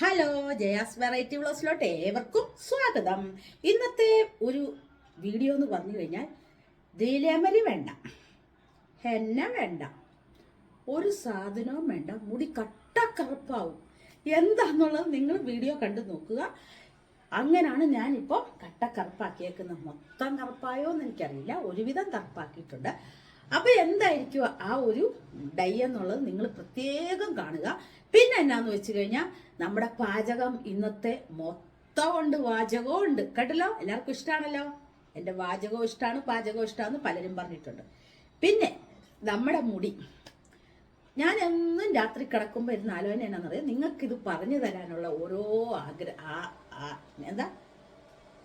Hello Jaya's variety വ്ലോസിലോട്ട് ഏവർക്കും സ്വാഗതം. ഇന്നത്തെ ഒരു വീഡിയോ എന്ന് പറഞ്ഞു കഴിഞ്ഞാൽ ദിലേമരി വേണ്ട ഹെന്ന വേണ്ട ഒരു സാധനവും വേണ്ട മുടി കട്ടക്കറുപ്പാവും എന്താണെന്നുള്ളത് നിങ്ങൾ വീഡിയോ കണ്ടു നോക്കുക. അങ്ങനെയാണ് ഞാനിപ്പോൾ കട്ടക്കറുപ്പാക്കിയേക്കുന്നത് മൊത്തം കറുപ്പായോ എന്ന് എനിക്കറിയില്ല ഒരുവിധം കറുപ്പാക്കിയിട്ടുണ്ട്. അപ്പോൾ എന്തായിരിക്കും ആ ഒരു ഡൈ എന്നുള്ളത് നിങ്ങൾ പ്രത്യേകം കാണുക. പിന്നെ എന്നാന്ന് വെച്ച് കഴിഞ്ഞാൽ നമ്മുടെ പാചകം ഇന്നത്തെ മൊത്തം ഉണ്ട് വാചകവും ഉണ്ട് കേട്ടല്ലോ? എല്ലാവർക്കും ഇഷ്ടമാണല്ലോ എന്റെ വാചകവും ഇഷ്ടമാണ് പാചകവും ഇഷ്ടമാണെന്ന് പലരും പറഞ്ഞിട്ടുണ്ട്. പിന്നെ നമ്മുടെ മുടി. ഞാൻ എന്നും രാത്രി കിടക്കുമ്പോൾ ഇരുന്ന് ആലോചന എന്നാണെന്നറിയാം നിങ്ങൾക്കിത് പറഞ്ഞു തരാനുള്ള ഓരോ ആഗ്രഹ എന്താ?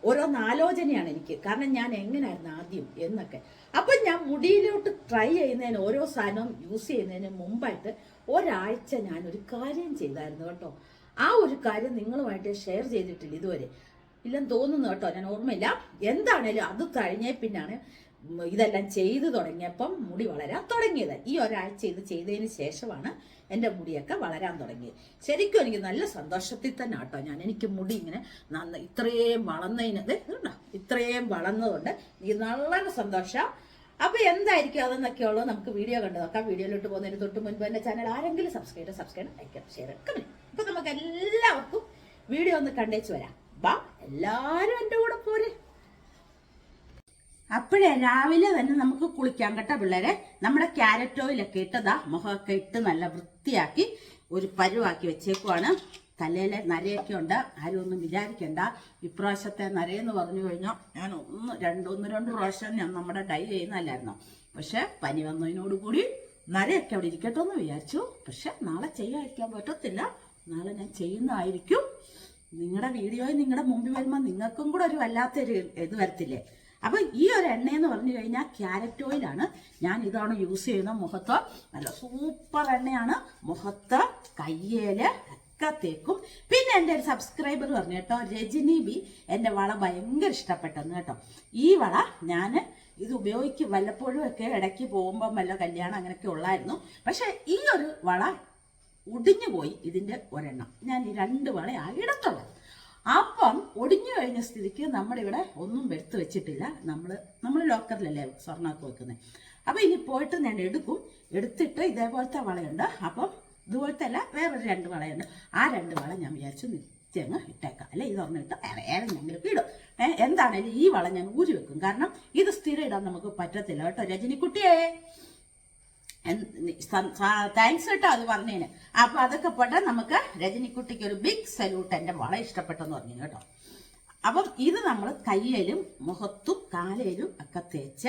ഓരോന്ന് ആലോചനയാണ് എനിക്ക്. കാരണം ഞാൻ എങ്ങനെയായിരുന്നു ആദ്യം എന്നൊക്കെ. അപ്പം ഞാൻ മുടിയിലോട്ട് ട്രൈ ചെയ്യുന്നതിന് ഓരോ സാധനവും യൂസ് ചെയ്യുന്നതിന് മുമ്പായിട്ട് ഒരാഴ്ച ഞാൻ ഒരു കാര്യം ചെയ്തായിരുന്നു കേട്ടോ. ആ ഒരു കാര്യം നിങ്ങളുമായിട്ട് ഷെയർ ചെയ്തിട്ടില്ല ഇതുവരെ. ഇല്ലെന്ന് തോന്നുന്നു കേട്ടോ ഞാൻ ഓർമ്മയില്ല. എന്താണേലും അത് കഴിഞ്ഞേ പിന്നാണ് ഇതെല്ലാം ചെയ്തു തുടങ്ങിയപ്പം മുടി വളരാൻ തുടങ്ങിയത്. ഈ ഒരാഴ്ച ഇത് ചെയ്തതിന് ശേഷമാണ് എന്റെ മുടിയൊക്കെ വളരാൻ തുടങ്ങിയത്. ശരിക്കും എനിക്ക് നല്ല സന്തോഷത്തിൽ തന്നെ കേട്ടോ ഞാൻ. എനിക്ക് മുടി ഇങ്ങനെ നന്ന ഇത്രയും വളർന്നതിന് ഇത്രയും വളർന്നതുകൊണ്ട് എനിക്ക് നല്ല സന്തോഷം. അപ്പൊ എന്തായിരിക്കും അതെന്നൊക്കെ ഉള്ളത് നമുക്ക് വീഡിയോ കണ്ടു നോക്കാം. വീഡിയോയിലോട്ട് പോകുന്നതിന് തൊട്ട് മുൻപ് എന്റെ ചാനൽ ആരെങ്കിലും സബ്സ്ക്രൈബ് സബ്സ്ക്രൈബ് അയക്കാം ഷെയർ വേണം അപ്പൊ നമുക്ക് എല്ലാവർക്കും വീഡിയോ ഒന്ന് കണ്ടേച്ച് വരാം. ബാ എല്ലാരും എന്റെ കൂടെ പോരെ. അപ്പോഴേ രാവിലെ തന്നെ നമുക്ക് കുളിക്കാം കേട്ടോ പിള്ളേരെ. നമ്മുടെ ക്യാരറ്റ് ഓയിലൊക്കെ ഇട്ടതാ. മുഖമൊക്കെ ഇട്ട് നല്ല വൃത്തിയാക്കി ഒരു പരുവാക്കി വെച്ചേക്കുവാണ്. തലയിലെ നരയൊക്കെ ഉണ്ട്. ആരും ഒന്നും വിചാരിക്കണ്ട. ഇപ്രാവശ്യത്തെ നരയെന്ന് പറഞ്ഞു കഴിഞ്ഞാൽ ഞാൻ ഒന്ന് രണ്ട് ഒന്ന് രണ്ട് പ്രാവശ്യം ഞാൻ നമ്മുടെ ഡൈ ചെയ്യുന്നതല്ലായിരുന്നു. പക്ഷെ പനി വന്നതിനോടുകൂടി നരയൊക്കെ അവിടെ ഇരിക്കട്ടെ എന്ന് വിചാരിച്ചു. പക്ഷെ നാളെ ചെയ്യാതിരിക്കാൻ പറ്റത്തില്ല. നാളെ ഞാൻ ചെയ്യുന്നതായിരിക്കും. നിങ്ങളുടെ വീഡിയോയിൽ നിങ്ങളുടെ മുമ്പിൽ വരുമ്പോൾ നിങ്ങൾക്കും കൂടെ ഒരു വല്ലാത്തൊരു ഇത് വരത്തില്ലേ? അപ്പൊ ഈ ഒരു എണ്ണയെന്ന് പറഞ്ഞു കഴിഞ്ഞാൽ ക്യാരറ്റ് ആണ്. ഞാൻ ഇതാണ് യൂസ് ചെയ്യുന്ന മുഖത്ത്. നല്ല സൂപ്പർ എണ്ണയാണ്. മുഖത്ത് കയ്യേൽ ഒക്കെ തേക്കും. പിന്നെ എന്റെ ഒരു സബ്സ്ക്രൈബർ പറഞ്ഞു കേട്ടോ രജനി ബി. എന്റെ വള ഭയങ്കര ഇഷ്ടപ്പെട്ടെന്ന് കേട്ടോ. ഈ വള ഞാൻ ഇത് ഉപയോഗിക്കും. വല്ലപ്പോഴും ഒക്കെ ഇടയ്ക്ക് പോകുമ്പം വല്ല കല്യാണം അങ്ങനെയൊക്കെ ഉള്ളായിരുന്നു. പക്ഷെ ഈ ഒരു വള ഒടിഞ്ഞു പോയി ഇതിന്റെ ഒരെണ്ണം. ഞാൻ ഈ രണ്ട് വളയാണ് ഇടത്തുള്ളത് അപ്പം ഒടിഞ്ഞു കഴിഞ്ഞ സ്ഥിതിക്ക് നമ്മളിവിടെ ഒന്നും എടുത്തു വെച്ചിട്ടില്ല. നമ്മൾ നമ്മൾ ലോക്കറിലല്ലേ സ്വർണമൊക്കെ വെക്കുന്നത് അപ്പം ഇനി പോയിട്ട് ഞാൻ എടുക്കും. എടുത്തിട്ട് ഇതേപോലത്തെ വളയുണ്ട്. അപ്പം ഇതുപോലത്തെ അല്ല വേറൊരു രണ്ട് വളയുണ്ട്. ആ രണ്ട് വള ഞാൻ വിചാരിച്ചു നിത്യങ്ങ് ഇട്ടേക്കാം. അല്ലെ ഇതൊരെണ്ണിട്ട് വേറെ ഏതെങ്കിലും ഇടും. എന്താണെങ്കിലും ഈ വള ഞാൻ ഊരി വെക്കും. കാരണം ഇത് സ്ഥിരം ഇടാൻ നമുക്ക് പറ്റത്തില്ല കേട്ടോ രജനിക്കുട്ടിയേ. താങ്ക്സ് കേട്ടോ അത് പറഞ്ഞതിന്. അപ്പൊ അതൊക്കെ പെട്ട നമുക്ക് രജനിക്കുട്ടിക്ക് ഒരു ബിഗ് സല്യൂട്ട് എന്റെ വളരെ ഇഷ്ടപ്പെട്ടെന്ന് പറഞ്ഞു കേട്ടോ. അപ്പം ഇത് നമ്മൾ കയ്യിലും മുഖത്തും കാലയിലും ഒക്കെ തേച്ച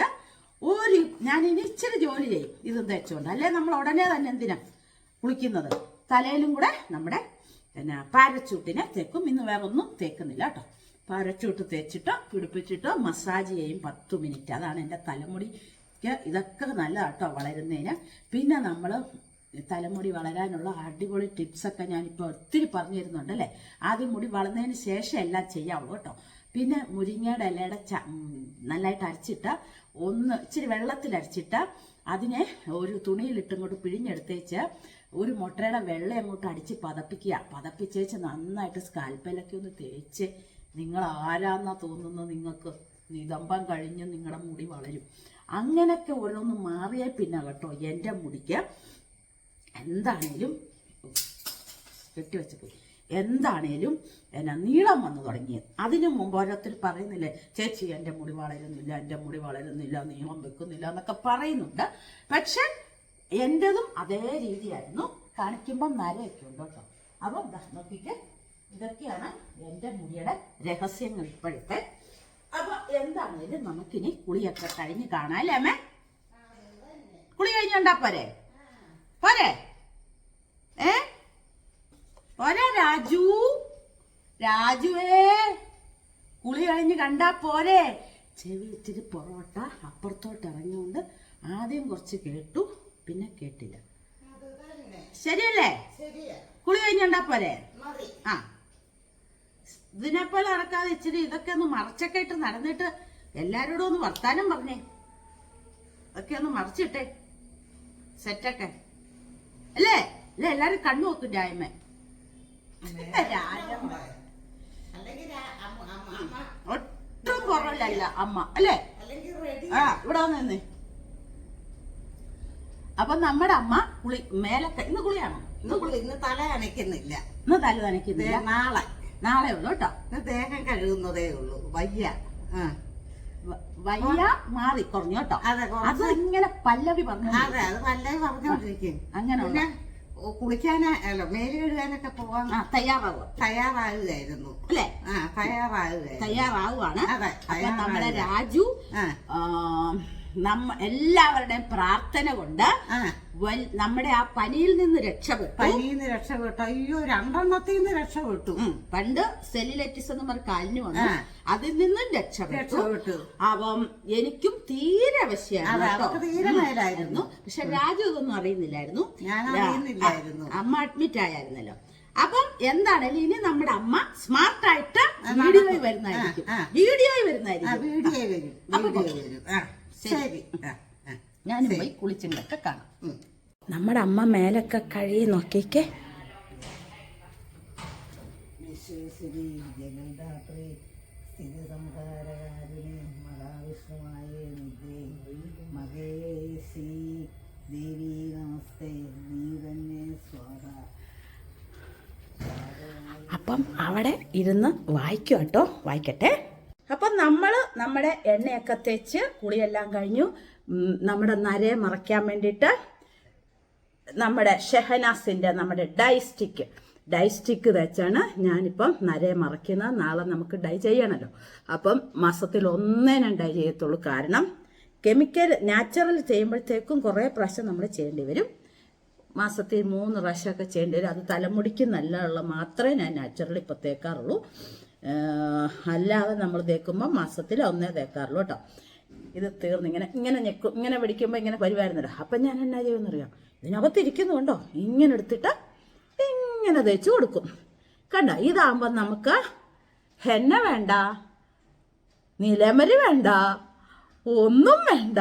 ഒരു ഞാൻ ഇനി ഇച്ചിരി ജോലി ചെയ്യും. ഇത് തേച്ചുകൊണ്ട് അല്ലേ? നമ്മൾ ഉടനെ തന്നെ എന്തിനാ കുളിക്കുന്നത്? തലയിലും കൂടെ നമ്മുടെ പിന്നെ പാരച്ചൂട്ടിനെ തേക്കും. ഇന്ന് വേറെ ഒന്നും തേക്കുന്നില്ല കേട്ടോ. പാരച്ചൂട്ട് തേച്ചിട്ടോ പിടിപ്പിച്ചിട്ടോ മസാജ് ചെയ്യും പത്ത് മിനിറ്റ്. അതാണ് എന്റെ തലമുടിക്ക് ഇതൊക്കെ നല്ലതാട്ടോ വളരുന്നതിന്. പിന്നെ നമ്മൾ തലമുടി വളരാനുള്ള അടിപൊളി ടിപ്സൊക്കെ ഞാനിപ്പോൾ ഒത്തിരി പറഞ്ഞു തരുന്നുണ്ട് അല്ലേ ആദ്യം മുടി വളർന്നതിന് ശേഷം എല്ലാം ചെയ്യാവുള്ളൂ കേട്ടോ. പിന്നെ മുരിങ്ങയുടെ ഇലയുടെ ച നല്ലതായിട്ട് അരച്ചിട്ട് ഒന്ന് ഇച്ചിരി വെള്ളത്തിൽ അരച്ചിട്ട് അതിനെ ഒരു തുണിയിലിട്ട് ഇങ്ങോട്ട് പിഴിഞ്ഞെടുത്തേച്ച് ഒരു മുട്ടയുടെ വെള്ളം അങ്ങോട്ട് അടിച്ച് പതപ്പിക്കുക. പതപ്പിച്ചേച്ച് നന്നായിട്ട് സ്കാൽപ്പലൊക്കെ ഒന്ന് തേച്ച്. നിങ്ങൾ ആരാന്നാ തോന്നുന്നത് നിങ്ങൾക്ക്? നിതമ്പം കഴിഞ്ഞ് നിങ്ങളുടെ മുടി വളരും. അങ്ങനെയൊക്കെ ഓരോന്ന് മാറിയാൽ പിന്നെ കേട്ടോ എന്റെ മുടിക്ക് എന്താണേലും കെട്ടിവെച്ച് പോയി. എന്താണേലും എന്നാ നീളം വന്നു തുടങ്ങി. അതിനു മുമ്പ് ഓരോരുത്തർ പറയുന്നില്ലേ ചേച്ചി എന്റെ മുടി വളരുന്നില്ല എന്റെ മുടി വളരുന്നില്ല നീളം വെക്കുന്നില്ല എന്നൊക്കെ പറയുന്നുണ്ട്. പക്ഷെ എന്റെതും അതേ രീതിയായിരുന്നു. കാണിക്കുമ്പം നരയൊക്കെ ഉണ്ട് കേട്ടോ. അപ്പം നോക്കിയിട്ട് ഇതൊക്കെയാണ് എന്റെ മുടിയുടെ രഹസ്യങ്ങൾ ഇപ്പോഴത്തെ അപ്പൊ എന്താണേലും നമുക്കിനി കുളിയൊക്കെ കഴിഞ്ഞ് കാണാം അല്ലേ അമ്മേ? കുളി കഴിഞ്ഞോണ്ടാ പോരെ? പോരെ? ഏ? പോരെ രാജു? രാജുവേ കുളി കഴിഞ്ഞ് കണ്ടാ പോരെ? ചെവി ഇച്ചിരി പൊറോട്ട അപ്പുറത്തോട്ട് ഇറങ്ങിയോണ്ട് ആദ്യം കുറച്ച് കേട്ടു പിന്നെ കേട്ടില്ല. ശരിയല്ലേ? കുളി കഴിഞ്ഞോണ്ടാ പോരെ? ആ. ഇതിനെപ്പോലെ നടക്കാതെ ഇച്ചിരി ഇതൊക്കെ ഒന്ന് മറച്ചൊക്കെ ഇട്ട് നടന്നിട്ട് എല്ലാരോടും ഒന്ന് വർത്താനം പറഞ്ഞേ. ഒക്കെ ഒന്ന് മറച്ചിട്ടെ. സെറ്റൊക്കെ. അല്ലേ? അല്ലെ എല്ലാരും കണ്ണു നോക്കും ജായ്മ രാജമ്മ. അല്ലെങ്കിൽ രാ- അമ്മ- അമ്മ- അമ്മ. ഒട്ടും കുറവില്ലല്ല അമ്മ. അല്ലേ? ആ ഇവിടെ വന്ന് നിന്നേ. അപ്പൊ നമ്മുടെ അമ്മ കുളി മേലൊക്കെ ഇന്ന് കുളിയാണോ? ഇന്ന് കുളി ഇന്ന് തല അനക്കുന്നില്ല ഇന്ന് തല നനയ്ക്കുന്നില്ല. നാളെ. നാളെ ഉള്ളൂ കേട്ടോ. ദേഹം കഴുകുന്നതേ ഉള്ളൂ. വയ്യ. വയ്യ മാറി കുറഞ്ഞു കേട്ടോ. അതെ ഇങ്ങനെ പല്ലവി പറഞ്ഞു അതെ അത് പല്ലവി പറഞ്ഞോണ്ടിരിക്കും. അങ്ങനെ കുളിക്കാന് അല്ല മേൽ കഴുകാനൊക്കെ പോവാൻ തയ്യാറാവുക. തയ്യാറാവുകയായിരുന്നു അല്ലേ? ആ തയ്യാറാവുക തയ്യാറാവുകയാണ് അതെ നമ്മുടെ രാജു നമ്മ എല്ലാവരുടെയും പ്രാർത്ഥന കൊണ്ട് നമ്മുടെ ആ പനിയിൽ നിന്ന് രക്ഷപ്പെട്ടു. പനിയിൽ നിന്ന് രക്ഷപ്പെട്ടു. അയ്യോ രണ്ടെണ്ണത്തിൽ നിന്ന് രക്ഷപ്പെട്ടു. പണ്ട് സെല്ലിലറ്റിസ് എന്ന് പറഞ്ഞ കാലിന് വന്നു. അതിൽ നിന്നും രക്ഷപ്പെട്ടു. രക്ഷപ്പെട്ടു. അപ്പം എനിക്കും തീരെ മേലായിരുന്നു. പക്ഷെ രാജു ഇതൊന്നും അറിയുന്നില്ലായിരുന്നു. അമ്മ അഡ്മിറ്റ് ആയായിരുന്നല്ലോ. അപ്പം എന്താണേലും ഇനി നമ്മുടെ അമ്മ സ്മാർട്ട് ആയിട്ട് വീഡിയോയിൽ വരുന്നായിരിക്കും വീഡിയോ വീഡിയോയിൽ വരുന്നതായിരിക്കും. വീഡിയോ വരും. ശരി. ഞാനും പോയി കുളിച്ചിട്ടൊക്കെ കാണാം. നമ്മുടെ അമ്മ മേലൊക്കെ കഴുകി നോക്കിക്കേ. ദേവി നമസ്തേ. നീ തന്നെ സ്വാഹ അപ്പം അവിടെ ഇരുന്ന് വായിക്കും കേട്ടോ. വായിക്കട്ടെ. നമ്മുടെ എണ്ണയൊക്കെ തേച്ച് കുളിയെല്ലാം കഴിഞ്ഞു. നമ്മുടെ നരയെ മറയ്ക്കാൻ വേണ്ടിയിട്ട് നമ്മുടെ ഷെഹനാസിന്റെ നമ്മുടെ ഡൈ സ്റ്റിക്ക് ഡൈ സ്റ്റിക്ക് വെച്ചാണ് ഞാനിപ്പം നരയെ മറയ്ക്കുന്നത്. നാളെ നമുക്ക് ഡൈ ചെയ്യണമല്ലോ അപ്പം മാസത്തിൽ ഒന്നേ ഞാൻ ഡൈ ചെയ്യത്തുള്ളൂ. കാരണം കെമിക്കൽ നാച്ചുറൽ ചെയ്യുമ്പോഴത്തേക്കും കുറേ പ്രാവശ്യം നമ്മൾ ചെയ്യേണ്ടി വരും. മാസത്തിൽ മൂന്ന് പ്രാവശ്യമൊക്കെ ചെയ്യേണ്ടി വരും. അത് തലമുടിക്ക് നല്ലുള്ള മാത്രമേ ഞാൻ നാച്ചുറൽ ഇപ്പോൾ തേക്കാറുള്ളൂ. അല്ലാതെ നമ്മൾ തേക്കുമ്പോൾ മാസത്തിൽ ഒന്നേ തേക്കാറുള്ളൂ കേട്ടോ. ഇത് തീർന്ന് ഇങ്ങനെ ഇങ്ങനെ ഞെക്കും ഇങ്ങനെ പിടിക്കുമ്പോൾ ഇങ്ങനെ വരുമായിരുന്നല്ലോ അപ്പം ഞാൻ എന്നാ ചെയ്യുമെന്നറിയാം? ഇതിനകത്ത് ഇരിക്കുന്നുണ്ടോ ഇങ്ങനെ എടുത്തിട്ട് ഇങ്ങനെ തേച്ച് കൊടുക്കും. കണ്ട? ഇതാകുമ്പോൾ നമുക്ക് ഹെന്ന വേണ്ട നിലമരി വേണ്ട ഒന്നും വേണ്ട.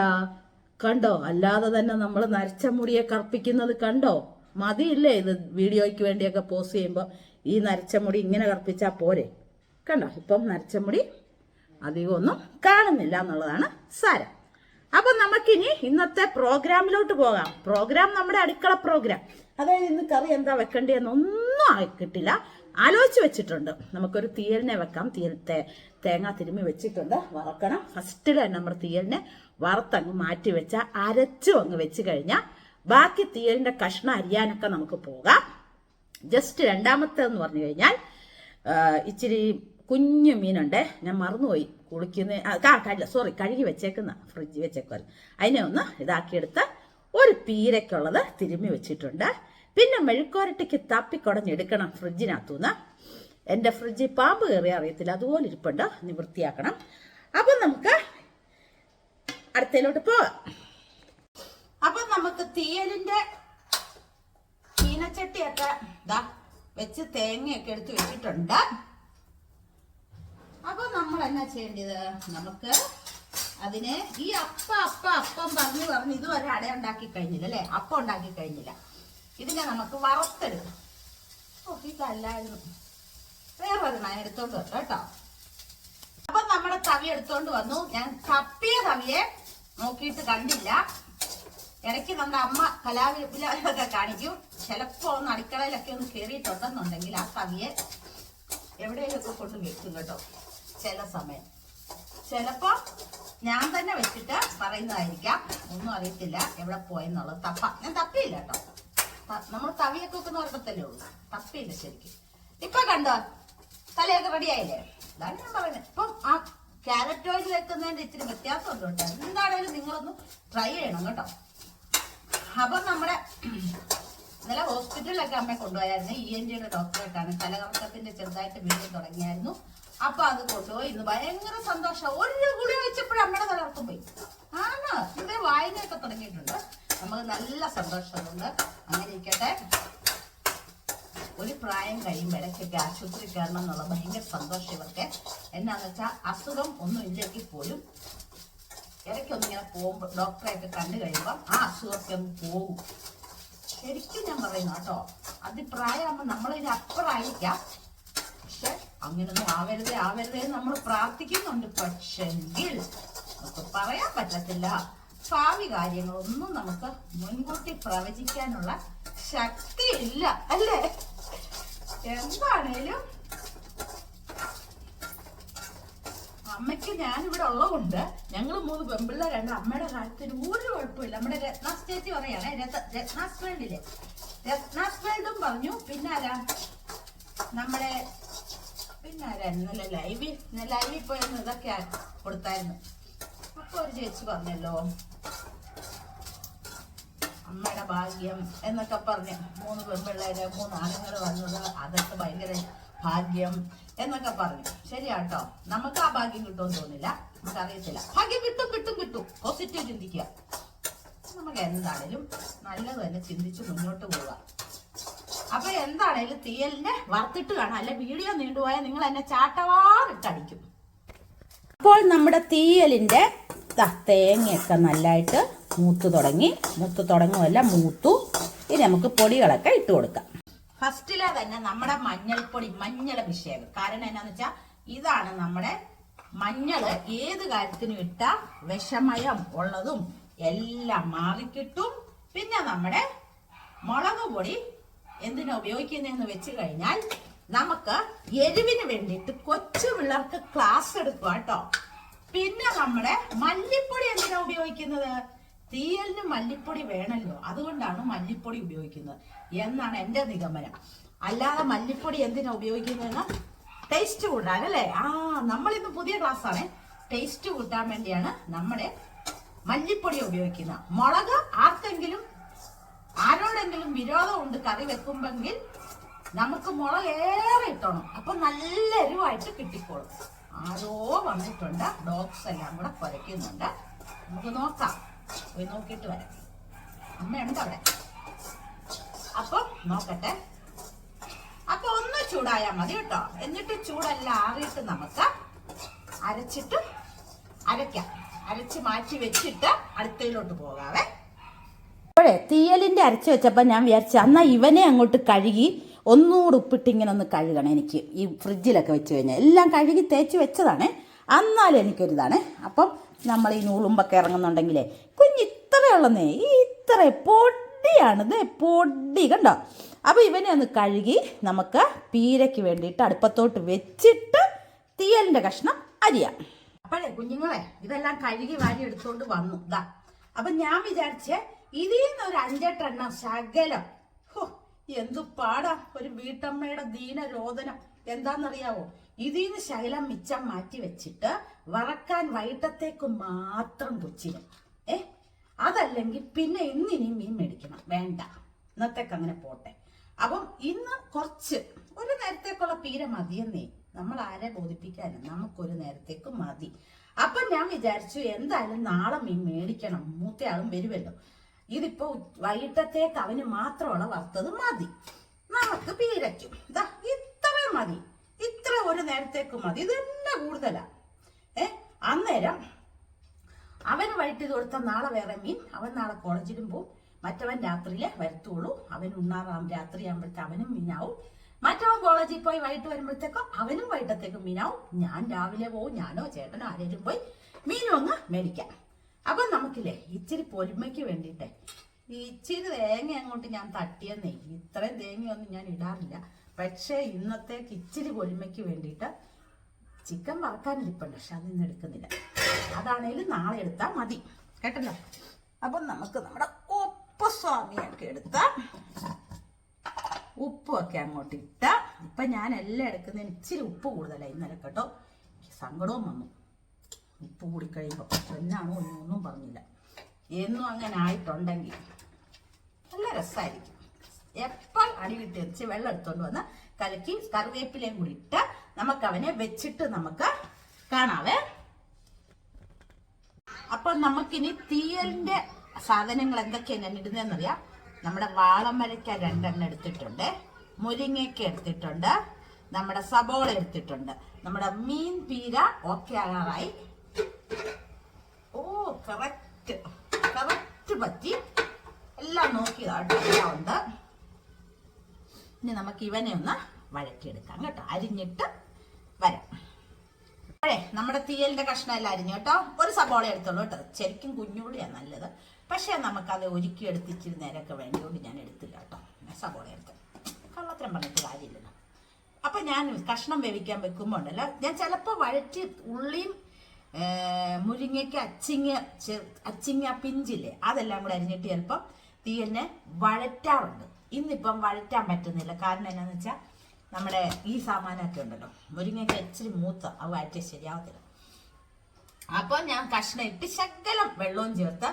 കണ്ടോ? അല്ലാതെ തന്നെ നമ്മൾ നരച്ച മുടിയെ കറുപ്പിക്കുന്നത് കണ്ടോ? മതിയില്ലേ ഇത് വീഡിയോയ്ക്ക് വേണ്ടിയൊക്കെ പോസ്റ്റ് ചെയ്യുമ്പോൾ ഈ നരച്ച മുടി ഇങ്ങനെ കറുപ്പിച്ചാൽ പോരെ? കണ്ടോ? ഇപ്പം നരച്ച മുടി അധികമൊന്നും കാണുന്നില്ല എന്നുള്ളതാണ് സാരം. അപ്പം നമുക്കിനി ഇന്നത്തെ പ്രോഗ്രാമിലോട്ട് പോകാം. പ്രോഗ്രാം നമ്മുടെ അടുക്കള പ്രോഗ്രാം. അതായത് ഇന്ന് കറി എന്താ വെക്കേണ്ടതെന്ന് ഒന്നും കിട്ടില്ല. ആലോചിച്ച് വെച്ചിട്ടുണ്ട്. നമുക്കൊരു തീയലിനെ വെക്കാം. തീയൽ തേങ്ങ തിരുമ്മി വെച്ചിട്ടുണ്ട്. വറക്കണം. ഫസ്റ്റിൽ തന്നെ നമ്മുടെ തീയലിനെ വറുത്തങ്ങ് മാറ്റി വെച്ച അരച്ചു അങ്ങ് വെച്ച് കഴിഞ്ഞാൽ ബാക്കി തീയലിന്റെ കഷ്ണം അരിയാനൊക്കെ നമുക്ക് പോകാം. ജസ്റ്റ് രണ്ടാമത്തെ എന്ന് പറഞ്ഞു കഴിഞ്ഞാൽ ഇച്ചിരി കുഞ്ഞു മീനുണ്ട്. ഞാൻ മറന്നുപോയി കുളിക്കുന്ന കാ സോറി കഴുകി വെച്ചേക്കുന്ന ഫ്രിഡ്ജ് വെച്ചേക്കുമല്ലോ അതിനെ ഒന്ന് ഇതാക്കിയെടുത്ത് ഒരു പീരയ്ക്കുള്ളത് തിരുമ്മി വെച്ചിട്ടുണ്ട്. പിന്നെ മെഴുക്കോരട്ടിക്ക് തപ്പിക്കുടഞ്ഞെടുക്കണം ഫ്രിഡ്ജിനകത്തുനിന്ന് എന്റെ ഫ്രിഡ്ജിൽ പാമ്പ് കയറി അറിയത്തില്ല. അതുപോലെ ഇരിപ്പുണ്ട്. ഇനി വൃത്തിയാക്കണം. അപ്പം നമുക്ക് അടുത്തയിലോട്ട് പോവാം. അപ്പം നമുക്ക് തീയലിന്റെ ചീനച്ചട്ടിയൊക്കെ ദാ വെച്ച് തേങ്ങയൊക്കെ എടുത്ത് വെച്ചിട്ടുണ്ട്. അപ്പൊ നമ്മൾ എന്നാ ചെയ്യേണ്ടത്? നമുക്ക് അതിനെ ഈ അപ്പ അപ്പ അപ്പം പറഞ്ഞു പറഞ്ഞ് ഇതുവരെ അട ഉണ്ടാക്കി കഴിഞ്ഞില്ല അല്ലേ? അപ്പം ഉണ്ടാക്കി കഴിഞ്ഞില്ല. ഇതിനെ നമുക്ക് വറുത്തെടുക്കാം. ഓ ഇതല്ലായിരുന്നു. വേറെ ഒരെണ്ണം എടുത്തോണ്ട് വന്നു കേട്ടോ. അപ്പൊ നമ്മുടെ തവി എടുത്തോണ്ട് വന്നു. ഞാൻ കപ്പിയ തവിയെ നോക്കിയിട്ട് കണ്ടില്ല. ഇടയ്ക്ക് നമ്മുടെ അമ്മ കലാവിലൊക്കെ കാണിക്കും. ചിലപ്പോ ഒന്ന് അടുക്കളയിലൊക്കെ ഒന്ന് കയറിയിട്ടുണ്ടെന്നുണ്ടെങ്കിൽ ആ കവിയെ എവിടെയൊക്കെ കൊണ്ട് വെക്കും കേട്ടോ ചില സമയം. ചിലപ്പോ ഞാൻ തന്നെ വെച്ചിട്ട് പറയുന്നതായിരിക്കാം. ഒന്നും അറിയത്തില്ല എവിടെ പോയെന്നുള്ളത്. തപ്പ ഞാൻ തപ്പിയില്ല കേട്ടോ. നമ്മൾ തവിയൊക്കെ വെക്കുന്ന ഓർമ്മത്തല്ലേ ഉള്ളൂ. തപ്പിയില്ല ശരിക്കും. ഇപ്പൊ കണ്ടോ? തലയൊക്കെ റെഡി ആയില്ലേ? ഇതാണ് ഞാൻ പറയുന്നത്. ഇപ്പം ആ ക്യാരറ്റ് ഓയിൽ വെക്കുന്നതിന്റെ ഇച്ചിരി വ്യത്യാസമുണ്ട് കേട്ടോ. എന്താണേലും നിങ്ങളൊന്ന് ട്രൈ ചെയ്യണം കേട്ടോ. അപ്പൊ നമ്മുടെ ഇന്നലെ ഹോസ്പിറ്റലിലൊക്കെ അമ്മയെ കൊണ്ടുപോയായിരുന്നു. ഇ എൻ ജിയുടെ ഡോക്ടറായിട്ടാണ്. തലകറക്കത്തിന്റെ ചെറുതായിട്ട് വീണ്ടും തുടങ്ങിയായിരുന്നു. അപ്പൊ അത് കൊണ്ടുപോയി ഇന്ന് ഭയങ്കര സന്തോഷം. ഒരു ഗുളി വെച്ചപ്പോഴും അമ്മയുടെ തലകറക്കം പോയി. ആണ്. ഇവിടെ വായനയൊക്കെ തുടങ്ങിയിട്ടുണ്ട്. നമുക്ക് നല്ല സന്തോഷമുണ്ട്. അങ്ങനെ ഇരിക്കട്ടെ. ഒരു പ്രായം കഴിയുമ്പോൾ ഇടയ്ക്കൊക്കെ ആശുപത്രി കയറണം എന്നുള്ള ഭയങ്കര സന്തോഷം ഇവർക്ക്. എന്നാന്ന് വെച്ചാൽ അസുഖം ഒന്നും ഇല്ലെങ്കിൽ പോലും ഇടയ്ക്കൊന്നിങ്ങനെ പോകുമ്പോൾ ഡോക്ടറെ ഒക്കെ കണ്ടു കഴിയുമ്പോൾ ആ അസുഖമൊക്കെ ഒന്ന് പോകും. ശരിക്കും ഞാൻ പറയുന്നു കേട്ടോ. അതിപ്രായമാകുമ്പോൾ നമ്മളിത് അപ്പുറമായിരിക്കാം പക്ഷെ അങ്ങനൊന്നും ആവരുതേ ആവരുതേ നമ്മൾ പ്രാർത്ഥിക്കുന്നുണ്ട്. പക്ഷെങ്കിൽ നമുക്ക് പറയാൻ പറ്റത്തില്ല. ഭാവി കാര്യങ്ങളൊന്നും നമുക്ക് മുൻകൂട്ടി പ്രവചിക്കാനുള്ള ശക്തിയില്ല അല്ലേ? എന്താണേലും അമ്മയ്ക്ക് ഞാനിവിടെ ഉള്ളതുകൊണ്ട് ഞങ്ങൾ മൂന്ന് പെമ്പിള്ളേരാണ് അമ്മയുടെ കാര്യത്തിന് ഒരു കുഴപ്പമില്ല. നമ്മുടെ രത്ന സ്റ്റേറ്റ് പറയാണ് രത്നാസ് വേൾഡിലെ രത്നാസ് പറഞ്ഞു. പിന്നാരാ? നമ്മുടെ ആരാ ഇന്നലെ ലൈവിൽ ലൈവിൽ പോയിരുന്നു ഇതൊക്കെ കൊടുത്തായിരുന്നു. അപ്പൊ ഒരു ചേച്ചി പറഞ്ഞല്ലോ അമ്മയുടെ ഭാഗ്യം എന്നൊക്കെ പറഞ്ഞ് മൂന്ന് പെൺപിള്ളേര് മൂന്ന് ആണുങ്ങൾ വന്നത്. അതൊക്കെ ഭയങ്കര ഭാഗ്യം. എന്നൊക്കെ പറഞ്ഞു. ശരിയാട്ടോ? നമുക്ക് ആ ഭാഗ്യം കിട്ടുമെന്ന് തോന്നില്ല. നമുക്ക് അറിയത്തില്ല ഭാഗ്യം കിട്ടും കിട്ടും കിട്ടും. പോസിറ്റീവ് ചിന്തിക്കുക. നമുക്ക് എന്താണേലും നല്ലത് തന്നെ ചിന്തിച്ച് മുന്നോട്ട് പോവുക. അപ്പൊ എന്താണേലും തീയലിനെ വറുത്തിട്ട് കാണാം അല്ലെ വീഡിയോ നീണ്ടുപോയാൽ നിങ്ങൾ എന്നെ ചാട്ടവാറിട്ടടിക്കും അപ്പോൾ നമ്മുടെ തീയലിന്റെ തേങ്ങയൊക്കെ നല്ലതായിട്ട് മൂത്ത് തുടങ്ങി. മൂത്ത് തുടങ്ങുമല്ല മൂത്തു. ഇനി നമുക്ക് പൊടികളൊക്കെ ഇട്ട് കൊടുക്കാം. ഫസ്റ്റിലെ തന്നെ നമ്മുടെ മഞ്ഞൾപ്പൊടി മഞ്ഞൾ അഭിഷേകം കാരണം എന്നാന്ന് വെച്ചാൽ ഇതാണ് നമ്മുടെ മഞ്ഞൾ ഏത് കാര്യത്തിനും ഇട്ട വിഷമയം ഉള്ളതും എല്ലാം മാറിക്കിട്ടും. പിന്നെ നമ്മുടെ മുളക് പൊടി എന്തിനാ ഉപയോഗിക്കുന്നതെന്ന് വെച്ച് കഴിഞ്ഞാൽ നമുക്ക് എരിവിന് വേണ്ടിയിട്ട് കൊച്ചു പിള്ളേർക്ക് ക്ലാസ് എടുക്കുക കേട്ടോ പിന്നെ നമ്മുടെ മല്ലിപ്പൊടി എന്തിനാ ഉപയോഗിക്കുന്നത്? തീയലിന് മല്ലിപ്പൊടി വേണമല്ലോ അതുകൊണ്ടാണ് മല്ലിപ്പൊടി ഉപയോഗിക്കുന്നത്. എന്നാണ് എന്റെ നിഗമനം. അല്ലാതെ മല്ലിപ്പൊടി എന്തിനാ ഉപയോഗിക്കുന്നതെന്ന്? ടേസ്റ്റ് കൂട്ടാൻ അല്ലേ? ആ നമ്മളിന്ന് പുതിയ ക്ലാസ്സാണ്. ടേസ്റ്റ് കൂട്ടാൻ വേണ്ടിയാണ് നമ്മുടെ മല്ലിപ്പൊടി ഉപയോഗിക്കുന്നത്. മുളക് ആർക്കെങ്കിലും ആരോടെങ്കിലും വിരോധമുണ്ട് കറി വെക്കുമ്പെങ്കിൽ നമുക്ക് മുളക് ഏറെ ഇട്ടണം. അപ്പൊ നല്ല എരിവായിട്ട് കിട്ടിക്കോളും. ആരോ വന്നിട്ടുണ്ട്. ഡോഗ്സ് എല്ലാം കൂടെ കുരയ്ക്കുന്നുണ്ട് നമുക്ക് നോക്കാം. പോയി നോക്കിയിട്ട് വരാം. അമ്മയുണ്ട് അവിടെ. അപ്പൊ നോക്കട്ടെ. അപ്പൊ ഒന്ന് ചൂടായാൽ മതി കേട്ടോ. എന്നിട്ട് ചൂടെല്ലാം ആറിയിട്ട് നമുക്ക് അരച്ചിട്ട് അരയ്ക്കാം. അരച്ച് മാറ്റി വെച്ചിട്ട് അടുത്തയിലോട്ട് പോകാവേ. അപ്പോഴേ തീയലിന്റെ അരച്ച് വെച്ചപ്പോൾ ഞാൻ വിചാരിച്ചു എന്നാൽ ഇവനെ അങ്ങോട്ട് കഴുകി ഒന്നുകൂടെ ഉപ്പിട്ട് ഇങ്ങനെ ഒന്ന് കഴുകണം എനിക്ക് ഈ ഫ്രിഡ്ജിലൊക്കെ വെച്ച് കഴിഞ്ഞാൽ. എല്ലാം കഴുകി തേച്ച് വെച്ചതാണ്. എന്നാലും എനിക്കൊരിതാണ്. അപ്പം നമ്മൾ ഈ നൂളുമ്പൊക്കെ ഇറങ്ങുന്നുണ്ടെങ്കിലേ കുഞ്ഞ് ഇത്രയുള്ളന്നേ ഈ ഇത്ര ഇത് പൊടി കണ്ടോ? അപ്പോൾ ഇവനെ ഒന്ന് കഴുകി നമുക്ക് പീരയ്ക്ക് വേണ്ടിയിട്ട് അടുപ്പത്തോട്ട് വെച്ചിട്ട് തീയലിന്റെ കഷ്ണം അരിയാം. അപ്പോഴേ കുഞ്ഞുങ്ങളെ ഇതെല്ലാം കഴുകി വാരി എടുത്തോണ്ട് വന്നു. ഇതാ അപ്പം ഞാൻ വിചാരിച്ചേ ഇതിൽ നിന്ന് ഒരു അഞ്ചെട്ടെണ്ണം ശകലം. ഹോ എന്തു പാടാ ഒരു വീട്ടമ്മയുടെ ദീനരോധനം എന്താണെന്നറിയാവോ ഇതിൽ നിന്ന് ശകലം മിച്ചം മാറ്റി വെച്ചിട്ട് വറക്കാൻ വൈകിട്ടത്തേക്ക് മാത്രം കൊച്ചിനും ഏ? അതല്ലെങ്കിൽ പിന്നെ ഇന്നിനി മീൻ മേടിക്കണം. വേണ്ട. ഇന്നത്തേക്ക് അങ്ങനെ പോട്ടെ. അപ്പം ഇന്ന് കുറച്ച് ഒരു നേരത്തേക്കുള്ള പീര മതിയെന്നേ. നമ്മൾ ആരെ ബോധിപ്പിക്കാനും നമുക്കൊരു നേരത്തേക്ക് മതി. അപ്പൊ ഞാൻ വിചാരിച്ചു എന്തായാലും നാളെ മീൻ മേടിക്കണം. മൂത്തയാളും വരുമല്ലോ ഇതിപ്പോ വൈകിട്ടത്തേക്ക് അവന് മാത്രമുള്ള വറുത്തത് മതി. നമുക്ക് പീരയ്ക്കും. ഇതാ ഇത്ര മതി. ഇത്ര ഒരു നേരത്തേക്ക് മതി. ഇത് തന്നെ കൂടുതലാ. ഏ? അന്നേരം അവന് വൈകിട്ട് കൊടുത്ത നാളെ വേറെ മീൻ. അവൻ നാളെ കോളേജിലും പോവും. മറ്റവൻ രാത്രിയിലെ വരത്തുള്ളൂ. അവൻ ഉണ്ണാറാം രാത്രി ആകുമ്പോഴത്തെ അവനും മീനാവും. മറ്റവൻ കോളേജിൽ പോയി വൈകിട്ട് വരുമ്പോഴത്തേക്കോ അവനും വൈകിട്ടത്തേക്കും മീനാവും. ഞാൻ രാവിലെ പോവും. ഞാനോ ചേട്ടനോ ആരേലും പോയി മീനും അങ്ങ് മേടിക്കാം. അപ്പം നമുക്കില്ലേ ഇച്ചിരി പൊലിമയ്ക്ക് വേണ്ടിയിട്ടേ. ഈ ഇച്ചിരി തേങ്ങ അങ്ങോട്ട് ഞാൻ തട്ടിയെന്നേ. ഇത്രയും തേങ്ങയൊന്നും ഞാൻ ഇടാറില്ല. പക്ഷേ ഇന്നത്തേക്ക് ഇച്ചിരി പൊലിമയ്ക്ക് വേണ്ടിയിട്ട് ചിക്കൻ വറക്കാനിരിപ്പുണ്ട് പക്ഷെ അതൊന്നും എടുക്കുന്നില്ല. അതാണേലും നാളെ എടുത്താൽ മതി. കേട്ടല്ലോ? അപ്പം നമുക്ക് നമ്മുടെ ഉപ്പ് സ്വാമിയൊക്കെ എടുത്ത ഉപ്പുമൊക്കെ അങ്ങോട്ട് ഇട്ട. ഇപ്പം ഞാൻ എല്ലാം എടുക്കുന്നതിന് ഇച്ചിരി ഉപ്പ് കൂടുതലായി ഇന്നലെ കേട്ടോ. സങ്കടവും വന്നു. ഉപ്പ് കൂടിക്കഴിയുമ്പോൾ എന്നാണോ ഒന്നും പറഞ്ഞില്ല. എന്നും അങ്ങനെ ആയിട്ടുണ്ടെങ്കിൽ നല്ല രസമായിരിക്കും എപ്പോൾ അടി വിട്ടെറിച്ച് വെള്ളം എടുത്തോണ്ട് വന്ന് കലക്കി കറിവേപ്പിലയും കൂടി ഇട്ട് നമുക്ക് അവനെ വെച്ചിട്ട് നമുക്ക് കാണാവേ. അപ്പൊ നമുക്കിനി തീയലിന്റെ സാധനങ്ങൾ എന്തൊക്കെയാണ് ഞാൻ ഇടുന്നതെന്നറിയാം നമ്മുടെ വാളമരയ്ക്ക രണ്ടെണ്ണം എടുത്തിട്ടുണ്ട്. മുരിങ്ങയ്ക്ക എടുത്തിട്ടുണ്ട്. നമ്മുടെ സബോള എടുത്തിട്ടുണ്ട്. നമ്മുടെ മീൻ പീര ഓക്കെ ആകാറായി. ഓ കറക്റ്റ് കറക്റ്റ് പറ്റി. എല്ലാം എല്ലാം ഉണ്ട്. ഇനി നമുക്ക് ഇവനെ ഒന്ന് വഴറ്റിയെടുക്കാം കേട്ടോ. അരിഞ്ഞിട്ട് അതെ നമ്മുടെ തീയലിന്റെ കഷ്ണം എല്ലാം അരിഞ്ഞു കേട്ടോ. ഒരു സബോള എടുത്തോളൂ കേട്ടോ. ശരിക്കും കുഞ്ഞുള്ളിയാണ് നല്ലത്. പക്ഷേ നമുക്കത് ഒരുക്കി എടുത്തിച്ചിരി നേരമൊക്കെ വേണ്ടിയോണ്ട് ഞാൻ എടുത്തില്ല കേട്ടോ. ഞാൻ സബോള എടുത്തു. കള്ളത്തരം പറഞ്ഞിട്ട് കാര്യമില്ലല്ലോ. അപ്പൊ ഞാൻ കഷ്ണം വേവിക്കാൻ വെക്കുമ്പോൾ ഉണ്ടല്ലോ ഞാൻ ചിലപ്പോൾ വഴറ്റി ഉള്ളിയും മുരിങ്ങയ്ക്ക് അച്ചിങ്ങ അച്ചിങ്ങ പിഞ്ചില്ലേ അതെല്ലാം കൂടെ അരിഞ്ഞിട്ട് ചിലപ്പം തീയലിനെ വഴറ്റാറുണ്ട്. ഇന്നിപ്പം വഴറ്റാൻ പറ്റുന്നില്ല. കാരണം എന്നാന്ന് വെച്ചാൽ നമ്മുടെ ഈ സാമാനമൊക്കെ ഉണ്ടല്ലോ. മുരിങ്ങയ്ക്ക് ഇച്ചിരി മൂത്ത അത് വഴറ്റി ശരിയാവത്തില്ല. അപ്പോൾ ഞാൻ കഷ്ണം ഇട്ട് ശകലം വെള്ളവും ചേർത്ത്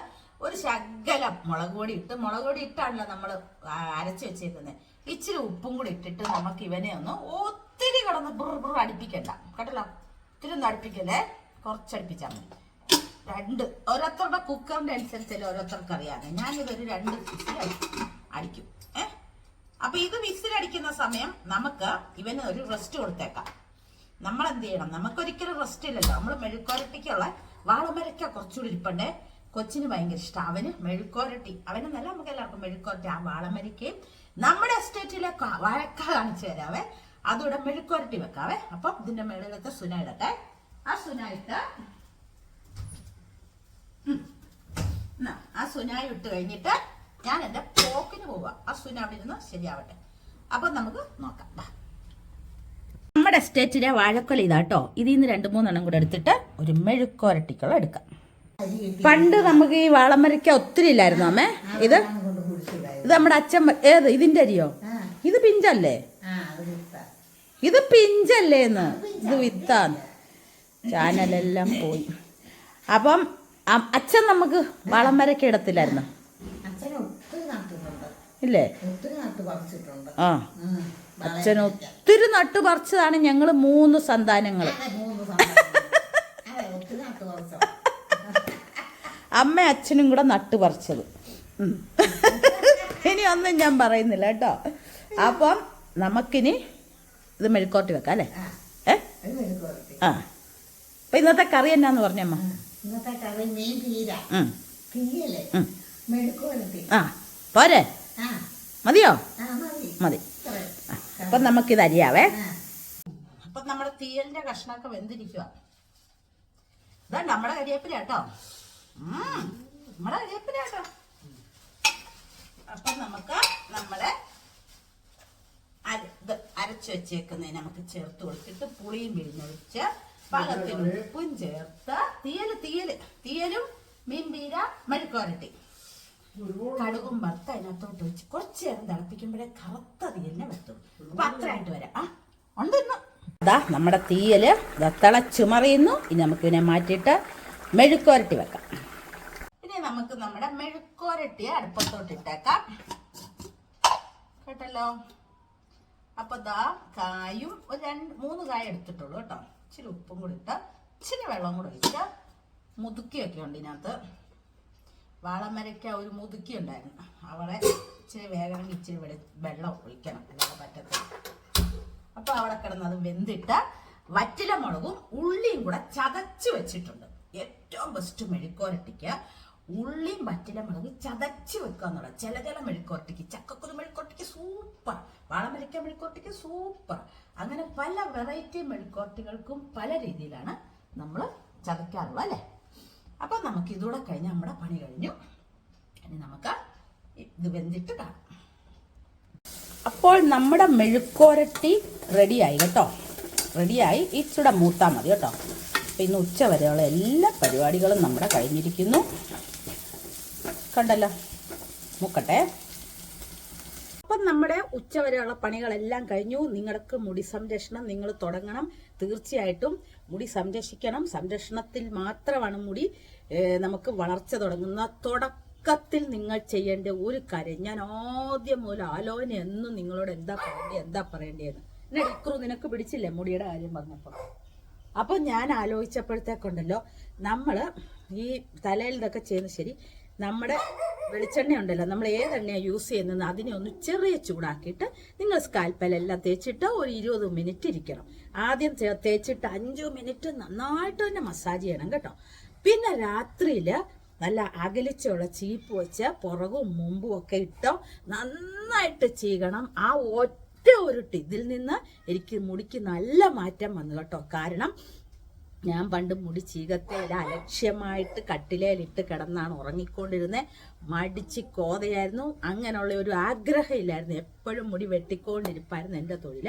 ഒരു ശകലം മുളക് പൊടി ഇട്ട് മുളക് പൊടി ഇട്ടാണല്ലോ നമ്മൾ അരച്ചു വെച്ചേക്കുന്നത് ഇച്ചിരി ഉപ്പും കൂടി ഇട്ടിട്ട് നമുക്ക് ഇവനെ ഒന്ന് ഒത്തിരി കിടന്ന് ബുറു ബുറു അടുപ്പിക്കണ്ട. കേട്ടല്ലോ? ഒത്തിരി ഒന്നും അടുപ്പിക്കല്ലേ? കുറച്ചടുപ്പിച്ചാൽ മതി. രണ്ട് ഓരോരുത്തരുടെ കുക്കറിന്റെ അനുസരിച്ചല്ലേ ഓരോരുത്തർക്ക് അറിയാതെ ഞാനിതൊരു രണ്ട് അടിക്കും. അപ്പൊ ഇത് വിസിലടിക്കുന്ന സമയം നമുക്ക് ഇവന് ഒരു റെസ്റ്റ് കൊടുത്തേക്കാം. നമ്മൾ എന്ത് ചെയ്യണം നമുക്കൊരിക്കലും റെസ്റ്റ് ഇല്ലല്ലോ. നമ്മൾ മെഴുക്കോരട്ടിക്കുള്ള വാളമരക്ക കുറച്ചുകൂടി ഇരിപ്പണ്ടേ. കൊച്ചിന് ഭയങ്കര ഇഷ്ടം. അവന് മെഴുക്കോരട്ടി അവനെന്നല്ല നമുക്ക് എല്ലാവർക്കും മെഴുക്കോരട്ടി ആ വാളമരക്കയും നമ്മുടെ എസ്റ്റേറ്റിലെ വഴക്ക കാണിച്ചു തരാവേ. അതുകൂടെ മെഴുക്കോരട്ടി വെക്കാവേ. അപ്പം ഇതിന്റെ മേളിലത്തെ സുന ഇടട്ടെ. ആ സുന ഇട്ട് ആ സുനായി ഇട്ട് കഴിഞ്ഞിട്ട് ഞാൻ എന്റെ പോക്കിന് പോവാ അസുവിന് അവിടെ ഇരുന്ന് ശരിയാവട്ടെ. അപ്പൊ നമുക്ക് നോക്കാം. നമ്മുടെ എസ്റ്റേറ്റിലെ വാഴക്കൊല ഇതാട്ടോ ഇതിൽ നിന്ന് രണ്ട് മൂന്നെണ്ണം കൂടെ എടുത്തിട്ട് ഒരു മെഴുക്കോരട്ടിക്കുള്ള എടുക്കാം. പണ്ട് നമുക്ക് ഈ വാളമരയ്ക്ക ഒത്തിരി ഇല്ലായിരുന്നു അമ്മേ. ഇത്? ഇത് നമ്മുടെ അച്ഛൻ ഏത്? ഇതിന്റെ അരിയോ? ഇത് പിഞ്ചല്ലേ. ഇത് പിഞ്ചല്ലേന്ന് ഇത് വിത്താണ്. ചാനലെല്ലാം പോയി. അപ്പം അച്ഛൻ നമുക്ക് വാളമരക്ക ഇടത്തില്ലായിരുന്നു? ഇല്ലേ? ആ. അച്ഛൻ ഒത്തിരി നട്ടു പറിച്ചതാണ് ഞങ്ങൾ മൂന്ന് സന്താനങ്ങൾ അമ്മ അച്ഛനും കൂടെ നട്ടു പറിച്ചത്. ഇനി ഒന്നും ഞാൻ പറയുന്നില്ല കേട്ടോ. അപ്പം നമുക്കിനി ഇത് മെഴുക്കോട്ടി വെക്കാം അല്ലേ? ഏ? ആ. അപ്പൊ ഇന്നത്തെ കറി എന്നാന്ന് പറഞ്ഞമ്മ ഇന്നത്തെ കറി മീൻ തീര. തീയല്ലേ ആ പോരെ. മതിയോ? മതി. അപ്പം നമുക്കിത് അരിയാവേ. അപ്പം നമ്മുടെ തീയലിന്റെ കഷ്ണമൊക്കെ വെന്തിരിക്കുക ഇതാ നമ്മുടെ കരിയേപ്പില കേട്ടോ ഉം, നമ്മുടെ കരിയേപ്പില കേട്ടോ അപ്പൊ നമുക്ക് നമ്മളെ അര- ഇത് അരച്ചു വെച്ചേക്കുന്നതിന് നമുക്ക് ചേർത്ത് കൊടുത്തിട്ട് പുളിയും പിഴിഞ്ഞൊഴിച്ച് പാകത്തിന് ഉപ്പും ചേർത്ത് തീയൽ തീയൽ തീയലും മീൻ പീര മെഴുക്കോരട്ടി കടുകും വറുത്ത് അതിനകത്തോട്ട് വെച്ച് കുറച്ച് നേരം തിളപ്പിക്കുമ്പോഴേ കറുത്ത തന്നെ വെത്തും അപ്പൊ അത്രയായിട്ട് വരാം. ആ ഉണ്ടെന്ന് അതാ നമ്മുടെ തീയൽ തിളച്ചു മറിയുന്നു ഇനി നമുക്ക് ഇതിനെ മാറ്റിയിട്ട് മെഴുക്കോരട്ടി വെക്കാം. ഇനി നമുക്ക് നമ്മുടെ മെഴുക്കോരട്ടി അടുപ്പത്തോട്ട് ഇട്ടേക്കാം. കേട്ടല്ലോ? അപ്പൊ ദാ കായും ഒരു രണ്ട് മൂന്ന് കായ എടുത്തിട്ടുള്ളൂ കേട്ടോ. ഇച്ചിരി ഉപ്പും കൂടി ഇട്ട് ഇച്ചിരി വെള്ളം കൂടി ഒഴിച്ച് മുതുക്കിയൊക്കെ ഉണ്ട് ഇതിനകത്ത്. വാളമരയ്ക്ക ഒരു മുതുക്കി ഉണ്ടായിരുന്നു. അവളെ ഇച്ചിരി വേഗം ഇച്ചിരി വെളി- വെള്ളം ഒഴിക്കണം. അല്ലാതെ പറ്റത്തില്ല. അപ്പൊ അവിടെ കിടന്ന് അത് വെന്തിട്ട് വറ്റില മുളകും ഉള്ളിയും കൂടെ ചതച്ച് വെച്ചിട്ടുണ്ട്. ഏറ്റവും ബെസ്റ്റ് മെഴുക്കോരട്ടിക്ക് ഉള്ളിയും വറ്റില മുളകും ചതച്ച് വെക്കുക എന്നുള്ളത്. ചില ചില മെഴുക്കോരട്ടിക്ക് ചക്കക്കുരു മെഴുക്കോരട്ടിക്ക് സൂപ്പർ വാളമരയ്ക്ക മെഴുക്കോരട്ടിക്ക് സൂപ്പർ അങ്ങനെ പല വെറൈറ്റി മെഴുക്കോരട്ടികൾക്കും പല രീതിയിലാണ് നമ്മൾ ചതയ്ക്കാറുള്ളത് അല്ലേ? അപ്പൊ നമുക്ക് ഇതൂടെ കഴിഞ്ഞ് നമ്മുടെ പണി കഴിഞ്ഞു. ഇനി നമുക്ക് ഇത് വെന്തിട്ട് കാണാം. അപ്പോൾ നമ്മുടെ മെഴുക്കോരട്ടി റെഡിയായി കേട്ടോ. റെഡിയായി. ഇച്ചിടെ മൂത്താൽ മതി കേട്ടോ. അപ്പം ഇന്ന് ഉച്ച വരെയുള്ള എല്ലാ പരിപാടികളും നമ്മുടെ കഴിഞ്ഞിരിക്കുന്നു. കണ്ടല്ലോ? മുക്കട്ടെ അപ്പം നമ്മുടെ ഉച്ച വരെയുള്ള പണികളെല്ലാം കഴിഞ്ഞു. നിങ്ങൾക്ക് മുടി സംരക്ഷണം നിങ്ങൾ തുടങ്ങണം. തീർച്ചയായിട്ടും മുടി സംരക്ഷിക്കണം. സംരക്ഷണത്തിൽ മാത്രമാണ് മുടി നമുക്ക് വളർച്ച തുടങ്ങുന്ന തുടക്കത്തിൽ നിങ്ങൾ ചെയ്യേണ്ട ഒരു കാര്യം ഞാൻ ആദ്യം മുതൽ ആലോചന എന്നും നിങ്ങളോട് എന്താ പറയേണ്ടത് എന്താ പറയേണ്ടതെന്ന്. എന്നെ ഇക്രു നിനക്ക് പിടിച്ചില്ലേ മുടിയുടെ കാര്യം പറഞ്ഞപ്പോൾ? അപ്പോൾ ഞാൻ ആലോചിച്ചപ്പോഴത്തേക്കുണ്ടല്ലോ നമ്മൾ ഈ തലയിൽ ഇതൊക്കെ ചെയ്യുന്നത് ശരി നമ്മുടെ വെളിച്ചെണ്ണ ഉണ്ടല്ലോ നമ്മൾ ഏതെണ്ണയാണ് യൂസ് ചെയ്യുന്നത് അതിനെ ഒന്ന് ചെറിയ ചൂടാക്കിയിട്ട് നിങ്ങൾ സ്കാൽപ്പലെല്ലാം തേച്ചിട്ട് ഒരു ഇരുപത് മിനിറ്റ് ഇരിക്കണം. ആദ്യം തേച്ചിട്ട് അഞ്ചു മിനിറ്റ് നന്നായിട്ട് തന്നെ മസാജ് ചെയ്യണം കേട്ടോ. പിന്നെ രാത്രിയിൽ നല്ല അകലിച്ചുള്ള ചീപ്പ് വെച്ച് പുറകും മുമ്പും ഒക്കെ ഇട്ടോ നന്നായിട്ട് ചീകണം. ആ ഒറ്റ ഒരു ഇതിൽ നിന്ന് എനിക്ക് മുടിക്ക് നല്ല മാറ്റം വന്നു കേട്ടോ. കാരണം ഞാൻ പണ്ട് മുടി ചീകത്തേല അലക്ഷ്യമായിട്ട് കട്ടിലേലിട്ട് കിടന്നാണ് ഉറങ്ങിക്കൊണ്ടിരുന്നത് മടിച്ച് കോതയായിരുന്നു. അങ്ങനെയുള്ള ഒരു ആഗ്രഹമില്ലായിരുന്നു. എപ്പോഴും മുടി വെട്ടിക്കൊണ്ടിരിപ്പായിരുന്നു എന്റെ തൊഴിൽ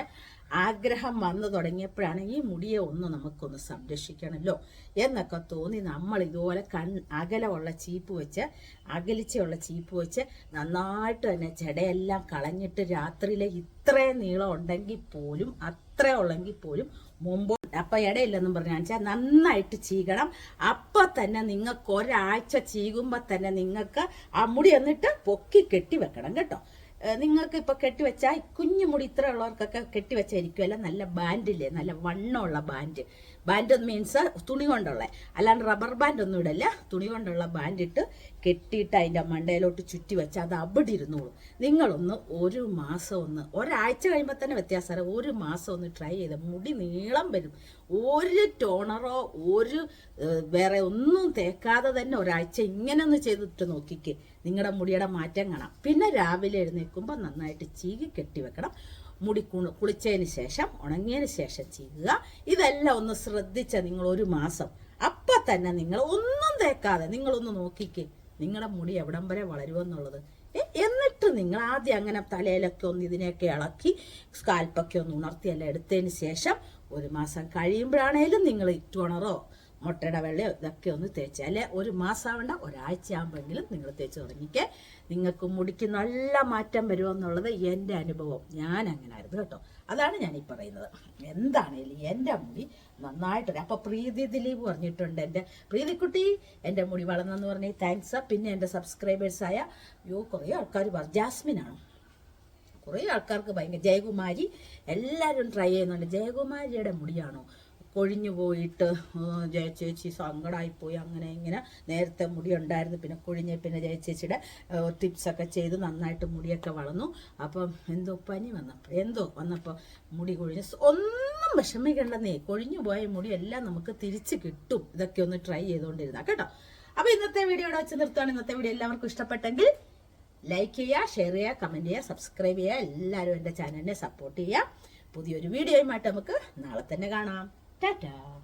ആഗ്രഹം വന്നു തുടങ്ങിയപ്പോഴാണ് ഈ മുടിയെ ഒന്ന് നമുക്കൊന്ന് സംരക്ഷിക്കണമല്ലോ എന്നൊക്കെ തോന്നി നമ്മൾ ഇതുപോലെ കൺ അകലമുള്ള ചീപ്പ് വെച്ച് അകലിച്ചുള്ള ചീപ്പ് വെച്ച് നന്നായിട്ട് തന്നെ ചെടയെല്ലാം കളഞ്ഞിട്ട് രാത്രിയിലെ ഇത്രയും നീളം ഉണ്ടെങ്കിൽ പോലും അത്ര ഉള്ളെങ്കിൽ പോലും മുമ്പ് അപ്പൊ ഇടയില്ലെന്നും പറഞ്ഞു. വെച്ചാൽ നന്നായിട്ട് ചീകണം. അപ്പം തന്നെ നിങ്ങൾക്ക് ഒരാഴ്ച ചീകുമ്പോൾ തന്നെ നിങ്ങൾക്ക് ആ മുടി എന്നിട്ട് പൊക്കി കെട്ടി വെക്കണം കേട്ടോ. നിങ്ങൾക്ക് ഇപ്പൊ കെട്ടിവെച്ചാൽ കുഞ്ഞു മുടി ഇത്ര ഉള്ളവർക്കൊക്കെ കെട്ടിവെച്ചായിരിക്കുമല്ല നല്ല ബാൻഡില്ലേ? നല്ല വണ്ണമുള്ള ബാൻഡ്. ബാൻഡ് മീൻസ് തുണി കൊണ്ടുള്ള. അല്ലാണ്ട് റബ്ബർ ബാൻഡ് ഒന്നും ഇടല്ല. തുണി കൊണ്ടുള്ള ബാൻഡ് ഇട്ട് കെട്ടിയിട്ട് അതിന്റെ മണ്ടയിലോട്ട് ചുറ്റി വെച്ച് അത് അവിടെ ഇരുന്നോളൂ. നിങ്ങളൊന്ന് ഒരു മാസം ഒന്ന് ഒരാഴ്ച കഴിയുമ്പോൾ തന്നെ വ്യത്യാസം ഒരു മാസം ഒന്ന് ട്രൈ ചെയ്ത് മുടി നീളം വരും. ഒരു ടോണറോ ഒരു വേറെ ഒന്നും തേക്കാതെ തന്നെ ഒരാഴ്ച ഇങ്ങനെ ഒന്ന് ചെയ്തിട്ട് നോക്കിക്കേ. നിങ്ങളുടെ മുടിയുടെ മാറ്റം കാണാം. പിന്നെ രാവിലെ എഴുന്നേൽക്കുമ്പോൾ നന്നായിട്ട് ചീകി കെട്ടി വെക്കണം. മുടി കുളിച്ചതിന് ശേഷം ഉണങ്ങിയതിന് ശേഷം ചെയ്യുക ഇതെല്ലാം ഒന്ന് ശ്രദ്ധിച്ച നിങ്ങൾ ഒരു മാസം. അപ്പം തന്നെ നിങ്ങൾ ഒന്നും തേക്കാതെ നിങ്ങളൊന്ന് നോക്കിക്കേ. നിങ്ങളുടെ മുടി എവിടം വരെ വളരുമെന്നുള്ളത് എന്നിട്ട് നിങ്ങൾ ആദ്യം അങ്ങനെ തലയിലൊക്കെ ഒന്ന് ഇതിനെയൊക്കെ ഇളക്കി സ്കാൽപ്പൊക്കെ ഒന്ന് ഉണർത്തിയെല്ലാം എടുത്തതിന് ശേഷം ഒരു മാസം കഴിയുമ്പോഴാണേലും നിങ്ങൾ ഇറ്റുണറോ മുട്ടയുടെ വെള്ളയോ ഇതൊക്കെ ഒന്ന് തേച്ച്. അല്ലെ ഒരു മാസം ആവണ്ട ഒരാഴ്ച ആകുമ്പോഴെങ്കിലും നിങ്ങൾ തേച്ച് തുടങ്ങിക്കേ. നിങ്ങൾക്ക് മുടിക്ക് നല്ല മാറ്റം വരുമെന്നുള്ളത് എന്റെ അനുഭവം. ഞാൻ അങ്ങനെ ആയിരുന്നു കേട്ടോ. അതാണ് ഞാൻ ഈ പറയുന്നത്. എന്താണേലും എന്റെ മുടി നന്നായിട്ട് വരും. അപ്പൊ പ്രീതി ദിലീപ് പറഞ്ഞിട്ടുണ്ട് എന്റെ പ്രീതിക്കുട്ടി എന്റെ മുടി വളർന്നെന്ന് പറഞ്ഞാൽ താങ്ക്സ് പിന്നെ എന്റെ സബ്സ്ക്രൈബേഴ്സായ യോ കുറേ ആൾക്കാർ പറഞ്ഞു ജാസ്മിനാണോ? കുറേ ആൾക്കാർക്ക് ഭയങ്കര ജയകുമാരി എല്ലാവരും ട്രൈ ചെയ്യുന്നുണ്ട്. ജയകുമാരിയുടെ മുടിയാണോ? കൊഴിഞ്ഞു പോയിട്ട് ജയചേച്ചി ജയ ചേച്ചി സങ്കടമായിപ്പോയി അങ്ങനെ ഇങ്ങനെ നേരത്തെ മുടി ഉണ്ടായിരുന്നു പിന്നെ കൊഴിഞ്ഞ പിന്നെ ജയചേച്ചിയുടെ ടിപ്സൊക്കെ ചെയ്ത് നന്നായിട്ട് മുടിയൊക്കെ വളർന്നു. അപ്പം എന്തോ പനി വന്നപ്പോൾ എന്തോ വന്നപ്പോൾ മുടി കൊഴിഞ്ഞ് ഒന്നും വിഷമിക്കേണ്ടെന്നേ. കൊഴിഞ്ഞു പോയ മുടി എല്ലാം നമുക്ക് തിരിച്ച് കിട്ടും. ഇതൊക്കെ ഒന്ന് ട്രൈ ചെയ്തുകൊണ്ടിരുന്ന കേട്ടോ. അപ്പോൾ ഇന്നത്തെ വീഡിയോ ഇവിടെ വെച്ച് നിർത്തുകയാണ്. ഇന്നത്തെ വീഡിയോ എല്ലാവർക്കും ഇഷ്ടപ്പെട്ടെങ്കിൽ ലൈക്ക് ചെയ്യുക ഷെയർ ചെയ്യുക കമന്റ് ചെയ്യുക സബ്സ്ക്രൈബ് ചെയ്യുക. എല്ലാവരും എന്റെ ചാനലിനെ സപ്പോർട്ട് ചെയ്യുക. പുതിയൊരു വീഡിയോയുമായിട്ട് നമുക്ക് നാളെ തന്നെ കാണാം. Ta-da!